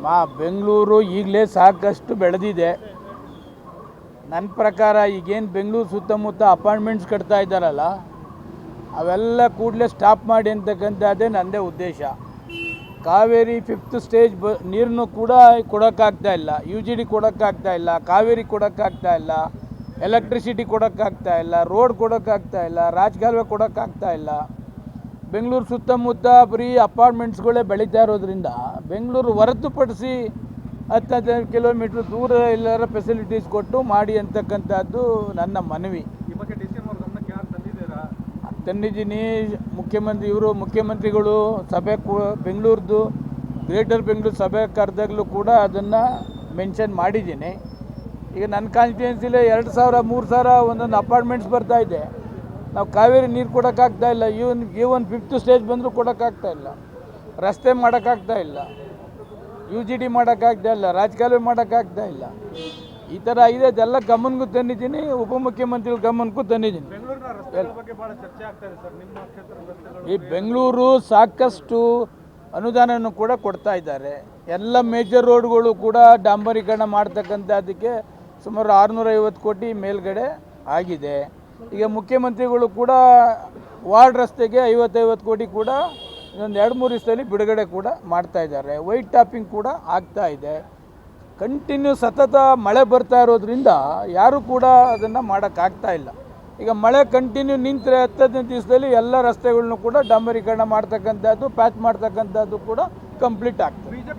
ಅಮ್ಮ ಬೆಂಗಳೂರು ಈಗಲೇ ಸಾಕಷ್ಟು ಬೆಳೆದಿದೆ. ನನ್ನ ಪ್ರಕಾರ ಈಗೇನು ಬೆಂಗಳೂರು ಸುತ್ತಮುತ್ತ ಅಪಾರ್ಟ್ಮೆಂಟ್ಸ್ ಕಟ್ತಾ ಇದ್ದಾರಲ್ಲ, ಅವೆಲ್ಲ ಕೂಡಲೇ ಸ್ಟಾಪ್ ಮಾಡಿ ಅಂತಕ್ಕಂಥದ್ದೇ ನನ್ನದೇ ಉದ್ದೇಶ. ಕಾವೇರಿ ಫಿಫ್ತ್ ಸ್ಟೇಜ್ ಬ ನೀರನ್ನು ಕೂಡ ಕೊಡೋಕ್ಕಾಗ್ತಾ ಇಲ್ಲ. ಯು ಜಿ ಡಿ ಕೊಡೋಕ್ಕಾಗ್ತಾ ಇಲ್ಲ, ಕಾವೇರಿ ಕೊಡೋಕ್ಕಾಗ್ತಾ ಇಲ್ಲ ಎಲೆಕ್ಟ್ರಿಸಿಟಿ ಕೊಡೋಕ್ಕಾಗ್ತಾ ಇಲ್ಲ ರೋಡ್ ಕೊಡೋಕ್ಕಾಗ್ತಾ ಇಲ್ಲ ರಾಜಕಾಲುವೆ ಕೊಡೋಕ್ಕಾಗ್ತಾ ಇಲ್ಲ. ಬೆಂಗಳೂರು ಸುತ್ತಮುತ್ತ ಬರೀ ಅಪಾರ್ಟ್ಮೆಂಟ್ಸ್ಗಳೇ ಬೆಳೀತಾ ಇರೋದ್ರಿಂದ ಬೆಂಗಳೂರು ಹೊರತುಪಡಿಸಿ ಹತ್ತು ಹದಿನೈದು ಕಿಲೋಮೀಟ್ರ್ ದೂರ ಎಲ್ಲರ ಫೆಸಿಲಿಟೀಸ್ ಕೊಟ್ಟು ಮಾಡಿ ಅಂತಕ್ಕಂಥದ್ದು ನನ್ನ ಮನವಿ. ತಂದಿದ್ದೀನಿ. ಮುಖ್ಯಮಂತ್ರಿ ಇವರು ಮುಖ್ಯಮಂತ್ರಿಗಳು ಸಭೆ ಬೆಂಗಳೂರದು ಬೆಂಗಳೂರ್ದು ಗ್ರೇಟರ್ ಬೆಂಗಳೂರು ಸಭೆ ಕರೆದಾಗಲೂ ಕೂಡ ಅದನ್ನು ಮೆನ್ಷನ್ ಮಾಡಿದ್ದೀನಿ. ಈಗ ನನ್ನ ಕಾನ್ಸ್ಟಿಟ್ಯೂನ್ಸಿಲೇ ಎರಡು ಸಾವಿರ ಮೂರು ಸಾವಿರ ಒಂದೊಂದು ಅಪಾರ್ಟ್ಮೆಂಟ್ಸ್ ಬರ್ತಾ ಇದೆ. ನಾವು ಕಾವೇರಿ ನೀರು ಕೊಡೋಕ್ಕಾಗ್ತಾ ಇಲ್ಲ. ಈವನ್ ಈವನ್ ಫಿಫ್ತ್ ಸ್ಟೇಜ್ ಬಂದರೂ ಕೊಡೋಕ್ಕಾಗ್ತಾ ಇಲ್ಲ. ರಸ್ತೆ ಮಾಡೋಕ್ಕಾಗ್ತಾ ಇಲ್ಲ. ಯು ಜಿ ಡಿ ಮಾಡೋಕ್ಕಾಗ್ತಾ ಇಲ್ಲ. ರಾಜಕಾಲುವೆ ಮಾಡೋಕ್ಕಾಗ್ತಾ ಇಲ್ಲ. ಈ ಥರ ಇದೆ. ಅದೆಲ್ಲ ಗಮನಕ್ಕೂ ತಂದಿದ್ದೀನಿ. ಉಪಮುಖ್ಯಮಂತ್ರಿಗಳ ಗಮನಕ್ಕೂ ತಂದಿದ್ದೀನಿ. ಈ ಬೆಂಗಳೂರು ಸಾಕಷ್ಟು ಅನುದಾನವನ್ನು ಕೂಡ ಕೊಡ್ತಾ ಇದ್ದಾರೆ. ಎಲ್ಲ ಮೇಜರ್ ರೋಡ್ಗಳು ಕೂಡ ಡಾಂಬರೀಕರಣ ಮಾಡ್ತಕ್ಕಂಥದ್ದಕ್ಕೆ ಸುಮಾರು ಆರುನೂರೈವತ್ತು ಕೋಟಿ ಮೇಲ್ಗಡೆ ಆಗಿದೆ. ಈಗ ಮುಖ್ಯಮಂತ್ರಿಗಳು ಕೂಡ ವಾರ್ಡ್ ರಸ್ತೆಗೆ ಐವತ್ತೈವತ್ತು ಕೋಟಿ ಕೂಡ ಇನ್ನೊಂದು ಎರಡು ಮೂರು ದಿವಸದಲ್ಲಿ ಬಿಡುಗಡೆ ಕೂಡ ಮಾಡ್ತಾ ಇದ್ದಾರೆ. ವೈಟ್ ಟಾಪಿಂಗ್ ಕೂಡ ಆಗ್ತಾ ಇದೆ. ಕಂಟಿನ್ಯೂ ಸತತ ಮಳೆ ಬರ್ತಾ ಇರೋದ್ರಿಂದ ಯಾರೂ ಕೂಡ ಅದನ್ನು ಮಾಡೋಕ್ಕಾಗ್ತಾ ಇಲ್ಲ. ಈಗ ಮಳೆ ಕಂಟಿನ್ಯೂ ನಿಂತರೆ ಹತ್ತನೇ ದಿವಸದಲ್ಲಿ ಎಲ್ಲ ರಸ್ತೆಗಳನ್ನು ಕೂಡ ಡಾಂಬರೀಕರಣ ಮಾಡ್ತಕ್ಕಂಥದ್ದು ಪ್ಯಾಚ್ ಮಾಡ್ತಕ್ಕಂಥದ್ದು ಕೂಡ ಕಂಪ್ಲೀಟ್ ಆಗ್ತದೆ.